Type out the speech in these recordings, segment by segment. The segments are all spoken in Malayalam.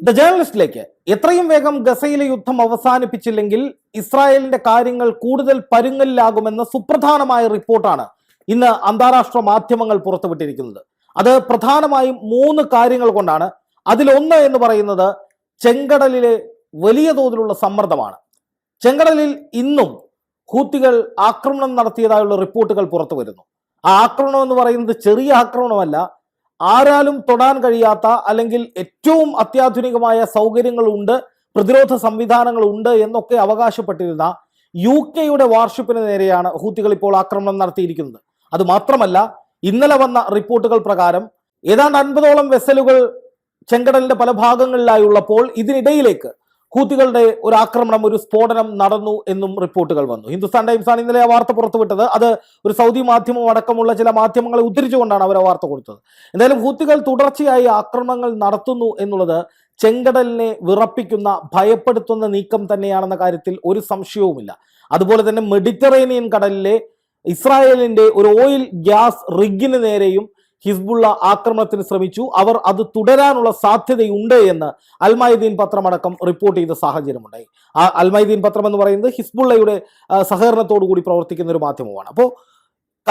ദ ജേർണലിസ്റ്റിലേക്ക് എത്രയും വേഗം ഗസയിലെ യുദ്ധം അവസാനിപ്പിച്ചില്ലെങ്കിൽ ഇസ്രായേലിന്റെ കാര്യങ്ങൾ കൂടുതൽ പരുങ്ങലിലാകുമെന്ന സുപ്രധാനമായ റിപ്പോർട്ടാണ് ഇന്ന് അന്താരാഷ്ട്ര മാധ്യമങ്ങൾ പുറത്തുവിട്ടിരിക്കുന്നത്. അത് പ്രധാനമായും മൂന്ന് കാര്യങ്ങൾ കൊണ്ടാണ്. അതിലൊന്ന് എന്ന് പറയുന്നത് ചെങ്കടലിലെ വലിയ തോതിലുള്ള സമ്മർദ്ദമാണ്. ചെങ്കടലിൽ ഇന്നും ഹൂത്തികൾ ആക്രമണം നടത്തിയതായുള്ള റിപ്പോർട്ടുകൾ പുറത്തു വരുന്നു ആ ആക്രമണം എന്ന് പറയുന്നത് ചെറിയ ആക്രമണമല്ല ആരാലും തൊടാൻ കഴിയാത്ത അല്ലെങ്കിൽ ഏറ്റവും അത്യാധുനികമായ സൗകര്യങ്ങളുണ്ട് പ്രതിരോധ സംവിധാനങ്ങളുണ്ട് എന്നൊക്കെ അവകാശപ്പെട്ടിരുന്ന യു കെയുടെ വാർഷിപ്പിന് നേരെയാണ് ഹൂത്തികൾ ഇപ്പോൾ ആക്രമണം നടത്തിയിരിക്കുന്നത്. അത് മാത്രമല്ല ഇന്നലെ വന്ന റിപ്പോർട്ടുകൾ പ്രകാരം ഏതാണ്ട് അൻപതോളം വെസലുകൾ ചെങ്കടലിന്റെ പല ഭാഗങ്ങളിലായുള്ളപ്പോൾ ഇതിനിടയിലേക്ക് ഹൂത്തികളുടെ ഒരു ആക്രമണം ഒരു സ്ഫോടനം നടന്നു എന്നും റിപ്പോർട്ടുകൾ വന്നു. ഹിന്ദുസ്ഥാൻ ടൈംസ് ആണ് ഇന്നലെ ആ വാർത്ത പുറത്തുവിട്ടത്. അത് ഒരു സൗദി മാധ്യമം അടക്കമുള്ള ചില മാധ്യമങ്ങളെ ഉദ്ധരിച്ചുകൊണ്ടാണ് അവർ ആ വാർത്ത കൊടുത്തത്. എന്തായാലും ഹൂത്തികൾ തുടർച്ചയായി ആക്രമണങ്ങൾ നടത്തുന്നു എന്നുള്ളത് ചെങ്കടലിനെ വിറപ്പിക്കുന്ന ഭയപ്പെടുത്തുന്ന നീക്കം തന്നെയാണെന്ന കാര്യത്തിൽ ഒരു സംശയവുമില്ല. അതുപോലെ തന്നെ മെഡിറ്ററേനിയൻ കടലിലെ ഇസ്രായേലിന്റെ ഒരു ഓയിൽ ഗ്യാസ് റിഗിന് നേരെയും ഹിസ്ബുള്ള ആക്രമണത്തിന് ശ്രമിച്ചു. അവർ അത് തുടരാനുള്ള സാധ്യതയുണ്ട് എന്ന് അൽമൈദീൻ പത്രമടക്കം റിപ്പോർട്ട് ചെയ്ത സാഹചര്യമുണ്ടായി ആ അൽമൈദീൻ പത്രം എന്ന് പറയുന്നത് ഹിസ്ബുള്ളയുടെ സഹകരണത്തോടു കൂടി പ്രവർത്തിക്കുന്ന ഒരു മാധ്യമമാണ്. അപ്പോൾ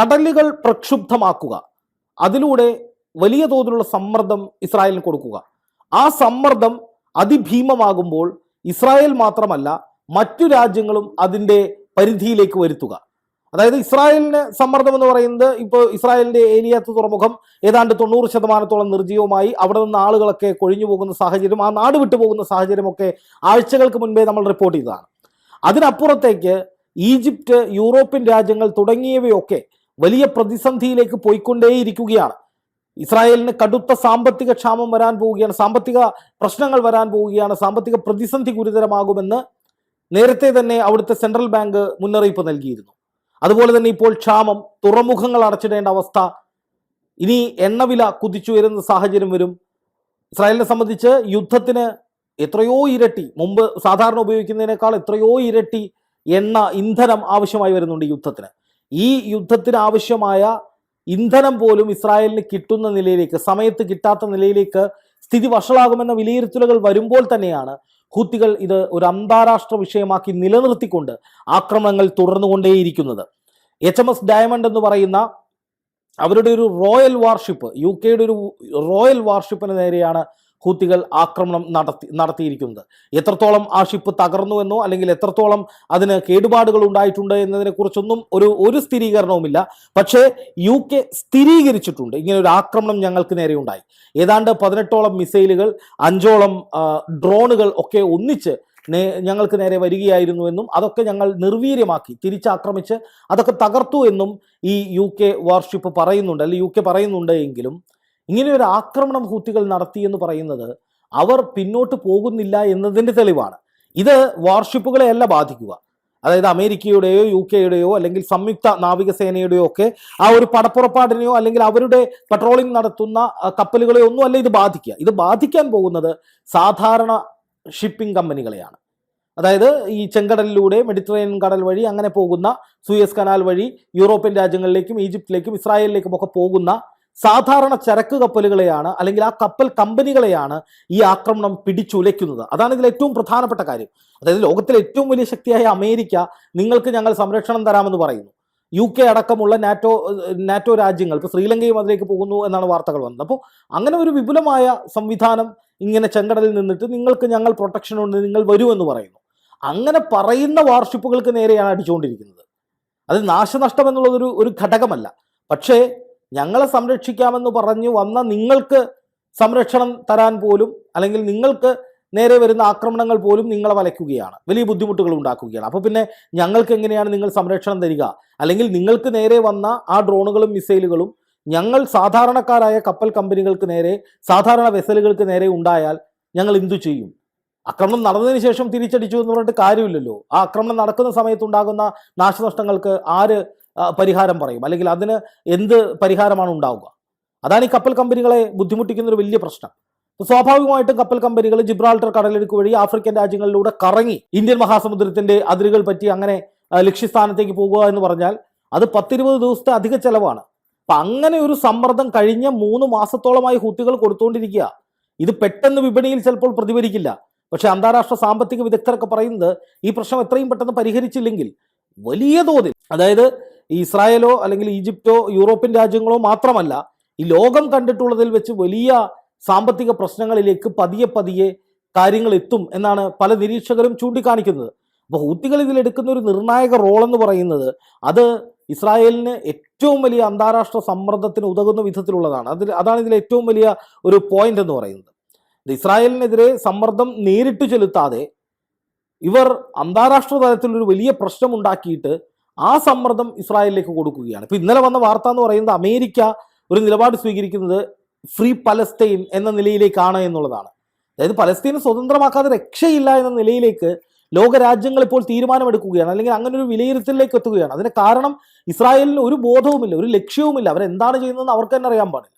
കടലുകൾ പ്രക്ഷുബ്ധമാക്കുക അതിലൂടെ വലിയ തോതിലുള്ള സമ്മർദ്ദം ഇസ്രായേലിന് കൊടുക്കുക. ആ സമ്മർദ്ദം അതിഭീമമാകുമ്പോൾ ഇസ്രായേൽ മാത്രമല്ല മറ്റു രാജ്യങ്ങളും അതിന്റെ പരിധിയിലേക്ക് വരുത്തുക. അതായത് ഇസ്രായേലിന് സമ്മർദ്ദം എന്ന് പറയുന്നത് ഇപ്പോൾ ഇസ്രായേലിന്റെ ഏലിയാത്ത് തുറമുഖം ഏതാണ്ട് തൊണ്ണൂറ് ശതമാനത്തോളം നിർജീവമായി അവിടെ നിന്ന് ആളുകളൊക്കെ കൊഴിഞ്ഞു പോകുന്ന സാഹചര്യം ആ നാട് വിട്ടു പോകുന്ന സാഹചര്യമൊക്കെ ആഴ്ചകൾക്ക് മുൻപേ നമ്മൾ റിപ്പോർട്ട് ചെയ്തതാണ്. അതിനപ്പുറത്തേക്ക് ഈജിപ്റ്റ് യൂറോപ്യൻ രാജ്യങ്ങൾ തുടങ്ങിയവയൊക്കെ വലിയ പ്രതിസന്ധിയിലേക്ക് പോയിക്കൊണ്ടേയിരിക്കുകയാണ്. ഇസ്രായേലിന് കടുത്ത സാമ്പത്തിക ക്ഷാമം വരാൻ പോവുകയാണ് സാമ്പത്തിക പ്രശ്നങ്ങൾ വരാൻ പോവുകയാണ് സാമ്പത്തിക പ്രതിസന്ധി ഗുരുതരമാകുമെന്ന് നേരത്തെ തന്നെ അവിടുത്തെ സെൻട്രൽ ബാങ്ക് മുന്നറിയിപ്പ് നൽകിയിരുന്നു. അതുപോലെ തന്നെ ഇപ്പോൾ ക്ഷാമം തുറമുഖങ്ങൾ അടച്ചിടേണ്ട അവസ്ഥ. ഇനി എണ്ണവില കുതിച്ചുയരുന്ന സാഹചര്യം വരും. ഇസ്രായേലിനെ സംബന്ധിച്ച് യുദ്ധത്തിന് എത്രയോ ഇരട്ടി മുമ്പ് സാധാരണ ഉപയോഗിക്കുന്നതിനേക്കാൾ എത്രയോ ഇരട്ടി എണ്ണ ഇന്ധനം ആവശ്യമായി വരുന്നുണ്ട് യുദ്ധത്തിന്. ഈ യുദ്ധത്തിന് ആവശ്യമായ ഇന്ധനം പോലും ഇസ്രായേലിന് കിട്ടുന്ന നിലയിലേക്ക് സമയത്ത് കിട്ടാത്ത നിലയിലേക്ക് സ്ഥിതി വഷളാകുമെന്ന വിലയിരുത്തലുകൾ വരുമ്പോൾ തന്നെയാണ് ഹൂത്തികൾ ഇത് ഒരു അന്താരാഷ്ട്ര വിഷയമാക്കി നിലനിർത്തിക്കൊണ്ട് ആക്രമണങ്ങൾ തുടർന്നുകൊണ്ടേയിരിക്കുന്നത്. എച്ച് എം എസ് ഡയമണ്ട് എന്ന് പറയുന്ന അവരുടെ ഒരു റോയൽ വാർഷിപ്പ് യു കെയുടെ ഒരു റോയൽ വാർഷിപ്പിന് നേരെയാണ് ഹൂത്തികൾ ആക്രമണം നടത്തി നടത്തിയിരിക്കുന്നത്. എത്രത്തോളം ആ ഷിപ്പ് തകർന്നുവെന്നോ അല്ലെങ്കിൽ എത്രത്തോളം അതിന് കേടുപാടുകൾ ഉണ്ടായിട്ടുണ്ട് എന്നതിനെക്കുറിച്ചൊന്നും ഒരു ഒരു സ്ഥിരീകരണവുമില്ല. പക്ഷേ യു കെ സ്ഥിരീകരിച്ചിട്ടുണ്ട്. ഇങ്ങനെ ഒരു ആക്രമണം ഞങ്ങൾക്ക് നേരെ ഉണ്ടായി. ഏതാണ്ട് പതിനെട്ടോളം മിസൈലുകൾ അഞ്ചോളം ഡ്രോണുകൾ ഒക്കെ ഒന്നിച്ച് ഞങ്ങൾക്ക് നേരെ വരികയായിരുന്നു എന്നും അതൊക്കെ ഞങ്ങൾ നിർവീര്യമാക്കി തിരിച്ചാക്രമിച്ച് അതൊക്കെ തകർത്തു എന്നും ഈ യു കെ വാർഷിപ്പ് പറയുന്നുണ്ട്. അല്ലെങ്കിൽ യു കെ പറയുന്നുണ്ട് എങ്കിലും ഇങ്ങനെ ഒരു ആക്രമണം ഹൂത്തികൾ നടത്തി എന്ന് പറയുന്നത് അവർ പിന്നോട്ട് പോകുന്നില്ല എന്നതിന്റെ തെളിവാണ്. ഇത് വാർഷിപ്പുകളെ അല്ല ബാധിക്കുക. അതായത് അമേരിക്കയുടെയോ യു കെയുടെയോ അല്ലെങ്കിൽ സംയുക്ത നാവികസേനയുടെയോ ഒക്കെ ആ ഒരു പടപ്പുറപ്പാടിനെയോ അല്ലെങ്കിൽ അവരുടെ പട്രോളിംഗ് നടത്തുന്ന കപ്പലുകളെയോ ഒന്നും അല്ല ഇത് ബാധിക്കുക. ഇത് ബാധിക്കാൻ പോകുന്നത് സാധാരണ ഷിപ്പിംഗ് കമ്പനികളെയാണ്. അതായത് ഈ ചെങ്കടലിലൂടെ മെഡിറ്ററേനിയൻ കടൽ വഴി അങ്ങനെ പോകുന്ന സൂയസ് കനാൽ വഴി യൂറോപ്യൻ രാജ്യങ്ങളിലേക്കും ഈജിപ്തിലേക്കും ഇസ്രായേലിലേക്കും ഒക്കെ പോകുന്ന സാധാരണ ചരക്ക് കപ്പലുകളെയാണ് അല്ലെങ്കിൽ ആ കപ്പൽ കമ്പനികളെയാണ് ഈ ആക്രമണം പിടിച്ചുലയ്ക്കുന്നത്. അതാണ് ഇതിൽ ഏറ്റവും പ്രധാനപ്പെട്ട കാര്യം. അതായത് ലോകത്തിലെ ഏറ്റവും വലിയ ശക്തിയായ അമേരിക്ക നിങ്ങൾക്ക് ഞങ്ങൾ സംരക്ഷണം തരാമെന്ന് പറയുന്നു. യു കെ അടക്കമുള്ള നാറ്റോ നാറ്റോ രാജ്യങ്ങൾ ഇപ്പോൾ ശ്രീലങ്കയും അതിലേക്ക് പോകുന്നു എന്നാണ് വാർത്തകൾ വന്നത്. അപ്പോൾ അങ്ങനെ ഒരു വിപുലമായ സംവിധാനം ഇങ്ങനെ ചെങ്കടലിൽ നിന്നിട്ട് നിങ്ങൾക്ക് ഞങ്ങൾ പ്രൊട്ടക്ഷൻ ഉണ്ട് നിങ്ങൾ വരൂ എന്ന് പറയുന്നു. അങ്ങനെ പറയുന്ന വാർഷിപ്പുകൾക്ക് നേരെയാണ് അടിച്ചുകൊണ്ടിരിക്കുന്നത്. അത് നാശനഷ്ടം എന്നുള്ളതൊരു ഒരു ഘടകമല്ല. പക്ഷേ ഞങ്ങളെ സംരക്ഷിക്കാമെന്ന് പറഞ്ഞു വന്ന നിങ്ങൾക്ക് സംരക്ഷണം തരാൻ പോലും അല്ലെങ്കിൽ നിങ്ങൾക്ക് നേരെ വരുന്ന ആക്രമണങ്ങൾ പോലും നിങ്ങളെ വലയ്ക്കുകയാണ്. വലിയ ബുദ്ധിമുട്ടുകൾ ഉണ്ടാക്കുകയാണ്. അപ്പോൾ പിന്നെ ഞങ്ങൾക്ക് എങ്ങനെയാണ് നിങ്ങൾ സംരക്ഷണം തരിക? അല്ലെങ്കിൽ നിങ്ങൾക്ക് നേരെ വന്ന ആ ഡ്രോണുകളും മിസൈലുകളും ഞങ്ങൾ സാധാരണക്കാരായ കപ്പൽ കമ്പനികൾക്ക് നേരെ സാധാരണ വെസലുകൾക്ക് നേരെ ഉണ്ടായാൽ ഞങ്ങൾ എന്തു ചെയ്യും? ആക്രമണം നടന്നതിന് ശേഷം തിരിച്ചടിച്ചു എന്ന് പറഞ്ഞിട്ട് കാര്യമില്ലല്ലോ. ആ ആക്രമണം നടക്കുന്ന സമയത്തുണ്ടാകുന്ന നാശനഷ്ടങ്ങൾക്ക് ആര് പരിഹാരം പറയും? അല്ലെങ്കിൽ അതിന് എന്ത് പരിഹാരമാണ് ഉണ്ടാവുക? അതാണ് ഈ കപ്പൽ കമ്പനികളെ ബുദ്ധിമുട്ടിക്കുന്ന ഒരു വലിയ പ്രശ്നം. സ്വാഭാവികമായിട്ടും കപ്പൽ കമ്പനികൾ ജിബ്രാൾട്ടർ കടലെടുക്ക് വഴി ആഫ്രിക്കൻ രാജ്യങ്ങളിലൂടെ കറങ്ങി ഇന്ത്യൻ മഹാസമുദ്രത്തിന്റെ അതിരുകൾ പറ്റി അങ്ങനെ ലക്ഷ്യസ്ഥാനത്തേക്ക് പോകുക എന്ന് പറഞ്ഞാൽ അത് പത്തിരുപത് ദിവസത്തെ അധിക ചെലവാണ്. അപ്പൊ അങ്ങനെ ഒരു സമ്മർദ്ദം കഴിഞ്ഞ മൂന്ന് മാസത്തോളമായി ഹൂത്തികൾ കൊടുത്തുകൊണ്ടിരിക്കുക ഇത് പെട്ടെന്ന് വിപണിയിൽ ചിലപ്പോൾ പ്രതിഫലിക്കില്ല. പക്ഷെ അന്താരാഷ്ട്ര സാമ്പത്തിക വിദഗ്ധരൊക്കെ പറയുന്നത് ഈ പ്രശ്നം എത്രയും പെട്ടെന്ന് പരിഹരിച്ചില്ലെങ്കിൽ വലിയ തോതിൽ അതായത് ഇസ്രായേലോ അല്ലെങ്കിൽ ഈജിപ്തോ യൂറോപ്യൻ രാജ്യങ്ങളോ മാത്രമല്ല ഈ ലോകം കണ്ടിട്ടുള്ളതിൽ വെച്ച് വലിയ സാമ്പത്തിക പ്രശ്നങ്ങളിലേക്ക് പതിയെ പതിയെ കാര്യങ്ങൾ എത്തും എന്നാണ് പല നിരീക്ഷകരും ചൂണ്ടിക്കാണിക്കുന്നത്. അപ്പോൾ ഹൂത്തികൾ ഇതിലെടുക്കുന്ന ഒരു നിർണായക റോൾ എന്ന് പറയുന്നത് അത് ഇസ്രായേലിന് ഏറ്റവും വലിയ അന്താരാഷ്ട്ര സമ്മർദ്ദത്തിന് ഉതകുന്ന വിധത്തിലുള്ളതാണ്. അതിൽ അതാണ് ഇതിലെ ഏറ്റവും വലിയ ഒരു പോയിന്റ് എന്ന് പറയുന്നത്. ഇസ്രായേലിനെതിരെ സമ്മർദ്ദം നേരിട്ട് ചെലുത്താതെ ഇവർ അന്താരാഷ്ട്ര തലത്തിൽ ഒരു വലിയ പ്രശ്നം ഉണ്ടാക്കിയിട്ട് ആ സമ്മർദ്ദം ഇസ്രായേലിലേക്ക് കൊടുക്കുകയാണ്. ഇപ്പൊ ഇന്നലെ വന്ന വാർത്ത എന്ന് പറയുന്നത് അമേരിക്ക ഒരു നിലപാട് സ്വീകരിക്കുന്നത് ഫ്രീ പലസ്തീൻ എന്ന നിലയിലേക്കാണ് എന്നുള്ളതാണ്. അതായത് പലസ്തീനെ സ്വതന്ത്രമാക്കാതെ രക്ഷയില്ല എന്ന നിലയിലേക്ക് ലോകരാജ്യങ്ങൾ ഇപ്പോൾ തീരുമാനമെടുക്കുകയാണ്. അല്ലെങ്കിൽ അങ്ങനെ ഒരു വിലയിരുത്തലിലേക്ക് എത്തുകയാണ്. അതിന് കാരണം ഇസ്രായേലിന് ഒരു ബോധവുമില്ല ഒരു ലക്ഷ്യവുമില്ല. അവരെന്താണ് ചെയ്യുന്നതെന്ന് അവർക്ക് തന്നെ അറിയാൻ പാടില്ല.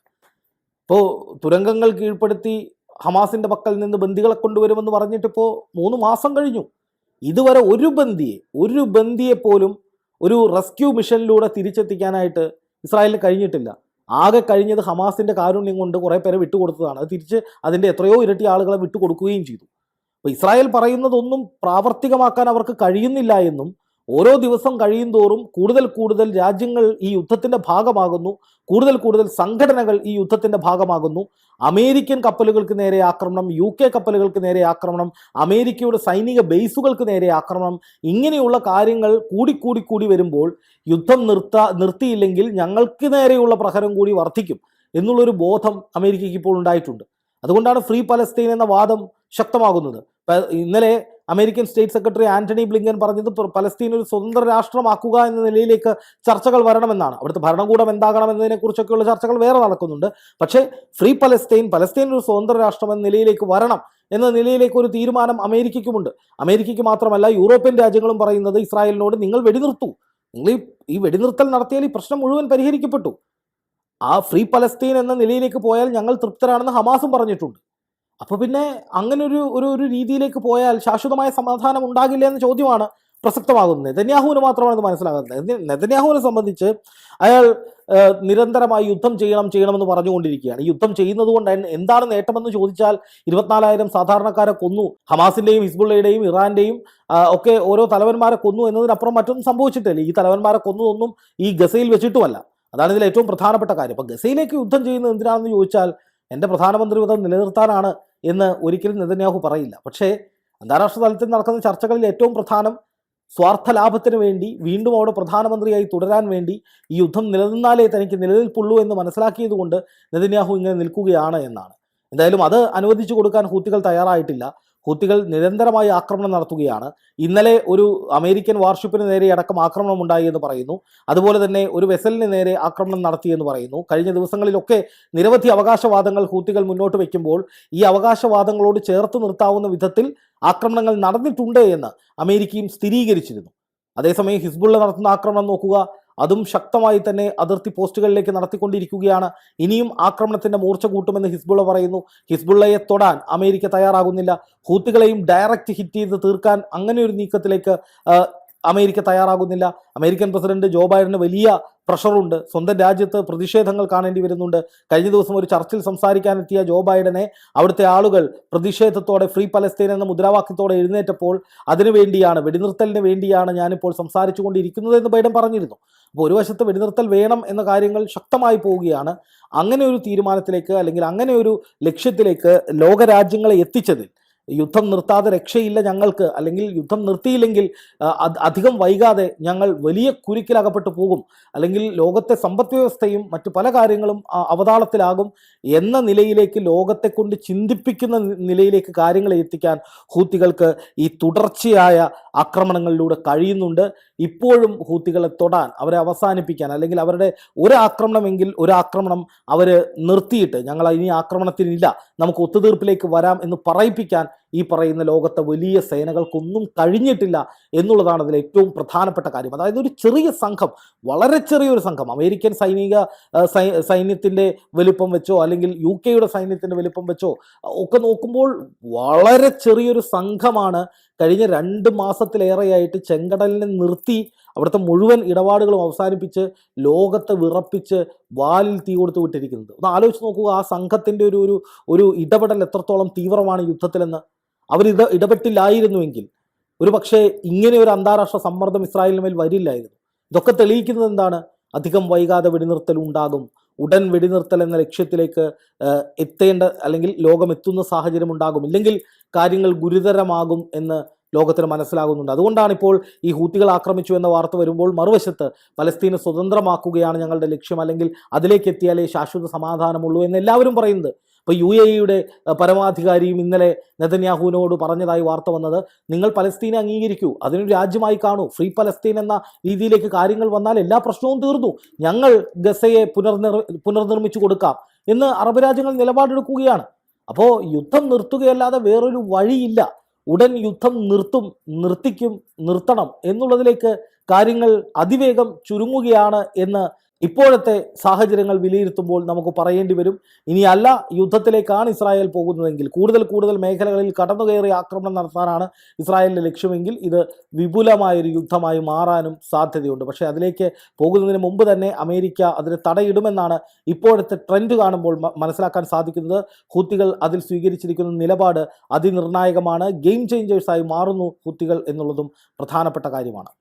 ഇപ്പോൾ തുരങ്കങ്ങൾ കീഴ്പ്പെടുത്തി ഹമാസിന്റെ പക്കൽ നിന്ന് ബന്ദികളെ കൊണ്ടുവരുമെന്ന് പറഞ്ഞിട്ടിപ്പോൾ മൂന്ന് മാസം കഴിഞ്ഞു. ഇതുവരെ ഒരു ബന്ദിയെ ഒരു ബന്ദിയെ പോലും ഒരു റെസ്ക്യൂ മിഷനിലൂടെ തിരിച്ചെത്തിക്കാനായിട്ട് ഇസ്രായേലിന് കഴിഞ്ഞിട്ടില്ല. ആകെ കഴിഞ്ഞത് ഹമാസിന്റെ കാരുണ്യം കൊണ്ട് കുറേ പേരെ വിട്ടുകൊടുത്തതാണ്. അത് തിരിച്ച് അതിന്റെ എത്രയോ ഇരട്ടി ആളുകളെ വിട്ടുകൊടുക്കുകയും ചെയ്തു. അപ്പോൾ ഇസ്രായേൽ പറയുന്നതൊന്നും പ്രാവർത്തികമാക്കാൻ അവർക്ക് കഴിയുന്നില്ല എന്നും ഓരോ ദിവസം കഴിയും തോറും കൂടുതൽ കൂടുതൽ രാജ്യങ്ങൾ ഈ യുദ്ധത്തിന്റെ ഭാഗമാകുന്നു. കൂടുതൽ കൂടുതൽ സംഘടനകൾ ഈ യുദ്ധത്തിന്റെ ഭാഗമാകുന്നു. അമേരിക്കൻ കപ്പലുകൾക്ക് നേരെ ആക്രമണം യു കെ കപ്പലുകൾക്ക് നേരെ ആക്രമണം അമേരിക്കയുടെ സൈനിക ബേസുകൾക്ക് നേരെ ആക്രമണം ഇങ്ങനെയുള്ള കാര്യങ്ങൾ കൂടിക്കൂടി കൂടി വരുമ്പോൾ യുദ്ധം നിർത്ത നിർത്തിയില്ലെങ്കിൽ ഞങ്ങൾക്ക് നേരെയുള്ള പ്രഹരം കൂടി വർദ്ധിക്കും എന്നുള്ളൊരു ബോധം അമേരിക്കയ്ക്ക് ഇപ്പോൾ ഉണ്ടായിട്ടുണ്ട്. അതുകൊണ്ടാണ് ഫ്രീ പലസ്തീൻ എന്ന വാദം ശക്തമാകുന്നത്. ഇന്നലെ American state secretary Antony Blinken പറഞ്ഞത് പലസ്തീൻ ഒരു സ്വതന്ത്ര രാഷ്ട്രമാക്കുക എന്ന നിലയിലേക്ക് ചർച്ചകൾ വരണമെന്നാണ്. അവിടുത്തെ ഭരണകൂടം എന്താകണം എന്നതിനെ കുറിച്ചൊക്കെയുള്ള ചർച്ചകൾ വേറെ നടക്കുന്നുണ്ട്. പക്ഷേ ഫ്രീ പലസ്തീൻ പലസ്തീൻ ഒരു സ്വതന്ത്ര രാഷ്ട്രം എന്ന നിലയിലേക്ക് വരണം എന്ന നിലയിലേക്ക് ഒരു തീരുമാനം അമേരിക്കയ്ക്കുമുണ്ട്. അമേരിക്കയ്ക്ക് മാത്രമല്ല യൂറോപ്യൻ രാജ്യങ്ങളും പറയുന്നത് ഇസ്രായേലിനോട് നിങ്ങൾ വെടിനിർത്തൂ. നിങ്ങൾ ഈ വെടിനിർത്തൽ നടത്തിയാൽ ഈ പ്രശ്നം മുഴുവൻ പരിഹരിക്കപ്പെട്ടു. ആ ഫ്രീ പലസ്തീൻ എന്ന നിലയിലേക്ക് പോയാൽ ഞങ്ങൾ തൃപ്തരാണെന്ന് ഹമാസും പറഞ്ഞിട്ടുണ്ട്. അപ്പൊ പിന്നെ അങ്ങനെ ഒരു ഒരു ഒരു രീതിയിലേക്ക് പോയാൽ ശാശ്വതമായ സമാധാനം ഉണ്ടാകില്ല എന്ന ചോദ്യമാണ് പ്രസക്തമാകുന്നത്. നെതന്യാഹുവിന് മാത്രമാണ് ഇത് മനസ്സിലാകുന്നത്. നെത- നെതന്യാഹുവിനെ സംബന്ധിച്ച് അയാൾ നിരന്തരമായി യുദ്ധം ചെയ്യണം ചെയ്യണമെന്ന് പറഞ്ഞുകൊണ്ടിരിക്കുകയാണ്. ഈ യുദ്ധം ചെയ്യുന്നത് കൊണ്ട് എന്താണ് നേട്ടമെന്ന് ചോദിച്ചാൽ ഇരുപത്തിനാലായിരം സാധാരണക്കാരെ കൊന്നു. ഹമാസിന്റെയും ഹിസ്ബുള്ളയുടെയും ഇറാന്റെയും ഒക്കെ ഓരോ തലവന്മാരെ കൊന്നു എന്നതിനപ്പുറം മറ്റൊന്നും സംഭവിച്ചിട്ടില്ല. ഈ തലവന്മാരെ കൊന്നതൊന്നും ഈ ഗസയിൽ വെച്ചിട്ടുമല്ല. അതാണ് ഇതിൽ ഏറ്റവും പ്രധാനപ്പെട്ട കാര്യം. അപ്പൊ ഗസയിലേക്ക് യുദ്ധം ചെയ്യുന്നത് എന്തിനാണെന്ന് ചോദിച്ചാൽ എന്റെ പ്രധാനമന്ത്രി വിധം നിലനിർത്താനാണ്. എന്ന് ഒരിക്കലും നെതന്യാഹു പറയില്ല. പക്ഷേ അന്താരാഷ്ട്ര തലത്തിൽ നടക്കുന്ന ചർച്ചകളിൽ ഏറ്റവും പ്രധാനം സ്വാർത്ഥ ലാഭത്തിന് വേണ്ടി വീണ്ടും അവിടെ പ്രധാനമന്ത്രിയായി തുടരാൻ വേണ്ടി ഈ യുദ്ധം നിലനിന്നാലേ തനിക്ക് നിലനിൽപ്പുള്ളൂ എന്ന് മനസ്സിലാക്കിയതുകൊണ്ട് നെതന്യാഹു ഇങ്ങനെ നിൽക്കുകയാണ് എന്നാണ്. എന്തായാലും അത് അനുവദിച്ചു കൊടുക്കാൻ ഹൂത്തികൾ തയ്യാറായിട്ടില്ല. ഹൂത്തികൾ നിരന്തരമായി ആക്രമണം നടത്തുകയാണ്. ഇന്നലെ ഒരു അമേരിക്കൻ വാർഷിപ്പിന് നേരെ അടക്കം ആക്രമണം ഉണ്ടായി എന്ന് പറയുന്നു. അതുപോലെ തന്നെ ഒരു വെസലിന് നേരെ ആക്രമണം നടത്തിയെന്ന് പറയുന്നു. കഴിഞ്ഞ ദിവസങ്ങളിലൊക്കെ നിരവധി അവകാശവാദങ്ങൾ ഹൂത്തികൾ മുന്നോട്ട് വയ്ക്കുമ്പോൾ ഈ അവകാശവാദങ്ങളോട് ചേർത്ത് നിർത്താവുന്ന വിധത്തിൽ ആക്രമണങ്ങൾ നടന്നിട്ടുണ്ട് എന്ന് അമേരിക്കയും സ്ഥിരീകരിച്ചിരുന്നു. അതേസമയം ഹിസ്ബുള്ള നടത്തുന്ന ആക്രമണം നോക്കുക. അതും ശക്തമായി തന്നെ അതിർത്തി പോസ്റ്റുകളിലേക്ക് നടത്തിക്കൊണ്ടിരിക്കുകയാണ്. ഇനിയും ആക്രമണത്തിന്റെ മൂർച്ച കൂട്ടുമെന്ന് ഹിസ്ബുള്ള പറയുന്നു. ഹിസ്ബുള്ളയെ തൊടാൻ അമേരിക്ക തയ്യാറാകുന്നില്ല. ഹൂത്തുകളെയും ഡയറക്റ്റ് ഹിറ്റ് ചെയ്ത് തീർക്കാൻ അങ്ങനെ ഒരു നീക്കത്തിലേക്ക് അമേരിക്ക തയ്യാറാകുന്നില്ല. അമേരിക്കൻ പ്രസിഡന്റ് ജോ ബൈഡന് വലിയ പ്രഷറുണ്ട്. സ്വന്തം രാജ്യത്ത് പ്രതിഷേധങ്ങൾ കാണേണ്ടി വരുന്നുണ്ട്. കഴിഞ്ഞ ദിവസം ഒരു ചർച്ചിൽ സംസാരിക്കാനെത്തിയ ജോ ബൈഡനെ അവിടുത്തെ ആളുകൾ പ്രതിഷേധത്തോടെ ഫ്രീ പലസ്തീൻ എന്ന മുദ്രാവാക്യത്തോടെ എഴുന്നേറ്റപ്പോൾ അതിനു വേണ്ടിയാണ് വെടിനിർത്തലിന് വേണ്ടിയാണ് ഞാനിപ്പോൾ സംസാരിച്ചു കൊണ്ടിരിക്കുന്നത് എന്ന് ബൈഡൻ പറഞ്ഞിരുന്നു. അപ്പോൾ ഒരു വശത്ത് വെടിനിർത്തൽ വേണം എന്ന കാര്യങ്ങൾ ശക്തമായി പോവുകയാണ്. അങ്ങനെ ഒരു തീരുമാനത്തിലേക്ക് അല്ലെങ്കിൽ അങ്ങനെ ഒരു ലക്ഷ്യത്തിലേക്ക് ലോകരാജ്യങ്ങളെ എത്തിച്ചതിൽ യുദ്ധം നിർത്താതെ രക്ഷയില്ല ഞങ്ങൾക്ക് അല്ലെങ്കിൽ യുദ്ധം നിർത്തിയില്ലെങ്കിൽ അധികം വൈകാതെ ഞങ്ങൾ വലിയ കുരുക്കിലകപ്പെട്ടു പോകും അല്ലെങ്കിൽ ലോകത്തെ സമ്പദ് വ്യവസ്ഥയും മറ്റു പല കാര്യങ്ങളും അവതാളത്തിലാകും എന്ന നിലയിലേക്ക് ലോകത്തെ കൊണ്ട് ചിന്തിപ്പിക്കുന്ന നിലയിലേക്ക് കാര്യങ്ങളെ എത്തിക്കാൻ ഹൂത്തികൾക്ക് ഈ തുടർച്ചയായ ആക്രമണങ്ങളിലൂടെ കഴിയുന്നുണ്ട്. ഇപ്പോഴും ഹൂത്തികളെ തൊടാൻ അവരെ അവസാനിപ്പിക്കാൻ അല്ലെങ്കിൽ അവരുടെ ഒരു ആക്രമണമെങ്കിൽ ഒരു ആക്രമണം അവർ നിർത്തിയിട്ട് ഞങ്ങൾ ഇനി ആക്രമണത്തിനില്ല നമുക്ക് ഒത്തുതീർപ്പിലേക്ക് വരാം എന്ന് പറയിപ്പിക്കാൻ ഈ പറയുന്ന ലോകത്തെ വലിയ സേനകൾക്കൊന്നും കഴിഞ്ഞിട്ടില്ല എന്നുള്ളതാണ് അതിൽ ഏറ്റവും പ്രധാനപ്പെട്ട കാര്യം. അതായത് ഒരു ചെറിയ സംഘം വളരെ ചെറിയൊരു സംഘം. അമേരിക്കൻ സൈനിക സൈന്യത്തിന്റെ വലിപ്പം വെച്ചോ അല്ലെങ്കിൽ യു കെയുടെ സൈന്യത്തിന്റെ വലിപ്പം വെച്ചോ ഒക്കെ നോക്കുമ്പോൾ വളരെ ചെറിയൊരു സംഘമാണ് കഴിഞ്ഞ രണ്ട് മാസത്തിലേറെയായിട്ട് ചെങ്കടലിനെ നിർത്തി അവിടുത്തെ മുഴുവൻ ഇടപാടുകളും അവസാനിപ്പിച്ച് ലോകത്തെ വിറപ്പിച്ച് വാലിൽ തീ കൊടുത്ത് വിട്ടിരിക്കുന്നത്. ഒന്ന് ആലോചിച്ച് നോക്കുക ആ സംഘത്തിന്റെ ഒരു ഒരു ഇടപെടൽ എത്രത്തോളം തീവ്രമാണ് യുദ്ധത്തിലെന്ന്. അവരിത് ഇടപെട്ടില്ലായിരുന്നുവെങ്കിൽ ഒരു പക്ഷേ ഇങ്ങനെ ഒരു അന്താരാഷ്ട്ര സമ്മർദ്ദം ഇസ്രായേലിന് മേൽ വരില്ലായിരുന്നു. ഇതൊക്കെ തെളിയിക്കുന്നത് എന്താണ്? അധികം വൈകാതെ വെടിനിർത്തൽ ഉണ്ടാകും. ഉടൻ വെടിനിർത്തൽ എന്ന ലക്ഷ്യത്തിലേക്ക് എത്തേണ്ട അല്ലെങ്കിൽ ലോകം എത്തുന്ന സാഹചര്യം ഉണ്ടാകും. ഇല്ലെങ്കിൽ കാര്യങ്ങൾ ഗുരുതരമാകും എന്ന് ലോകത്തിന് മനസ്സിലാകുന്നുണ്ട്. അതുകൊണ്ടാണ് ഇപ്പോൾ ഈ ഹൂത്തികൾ ആക്രമിച്ചു എന്ന വാർത്ത വരുമ്പോൾ മറുവശത്ത് പലസ്തീനെ സ്വതന്ത്രമാക്കുകയാണ് ഞങ്ങളുടെ ലക്ഷ്യം. അല്ലെങ്കിൽ അതിലേക്ക് എത്തിയാലേ ശാശ്വത സമാധാനമുള്ളൂ എന്ന് എല്ലാവരും പറയുന്നത്. ഇപ്പോൾ യു എ ഇയുടെ പരമാധികാരിയും ഇന്നലെ നെതന്യാഹുവിനോട് പറഞ്ഞതായി വാർത്ത വന്നത് നിങ്ങൾ പലസ്തീനെ അംഗീകരിക്കൂ അതിനൊരു രാജ്യമായി കാണൂ ഫ്രീ പലസ്തീൻ എന്ന രീതിയിലേക്ക് കാര്യങ്ങൾ വന്നാൽ എല്ലാ പ്രശ്നവും തീർന്നു ഞങ്ങൾ ഗസയെ പുനർനിർ പുനർനിർമ്മിച്ചു കൊടുക്കാം എന്ന് അറബ് രാജ്യങ്ങൾ നിലപാടെടുക്കുകയാണ്. അപ്പോൾ യുദ്ധം നിർത്തുകയല്ലാതെ വേറൊരു വഴിയില്ല. ഉടൻ യുദ്ധം നിർത്തും നിർത്തിക്കും നിർത്തണം എന്നുള്ളതിലേക്ക് കാര്യങ്ങൾ അതിവേഗം ചുരുങ്ങുകയാണ് എന്ന് ഇപ്പോഴത്തെ സാഹചര്യങ്ങൾ വിലയിരുത്തുമ്പോൾ നമുക്ക് പറയേണ്ടി വരും. ഇനിയല്ല യുദ്ധത്തിലേക്കാണ് ഇസ്രായേൽ പോകുന്നതെങ്കിൽ കൂടുതൽ കൂടുതൽ മേഖലകളിൽ കടന്നുകയറി ആക്രമണം നടത്താനാണ് ഇസ്രായേലിന്റെ ലക്ഷ്യമെങ്കിൽ ഇത് വിപുലമായൊരു യുദ്ധമായി മാറാനും സാധ്യതയുണ്ട്. പക്ഷേ അതിലേക്ക് പോകുന്നതിന് മുമ്പ് തന്നെ അമേരിക്ക അതിന് തടയിടുമെന്നാണ് ഇപ്പോഴത്തെ ട്രെൻഡ് കാണുമ്പോൾ മനസ്സിലാക്കാൻ സാധിക്കുന്നത്. ഹൂത്തികൾ അതിൽ സ്വീകരിച്ചിരിക്കുന്ന നിലപാട് അതിനിർണായകമാണ്. ഗെയിം ചേഞ്ചേഴ്സായി മാറുന്നു ഹൂത്തികൾ എന്നുള്ളതും പ്രധാനപ്പെട്ട കാര്യമാണ്.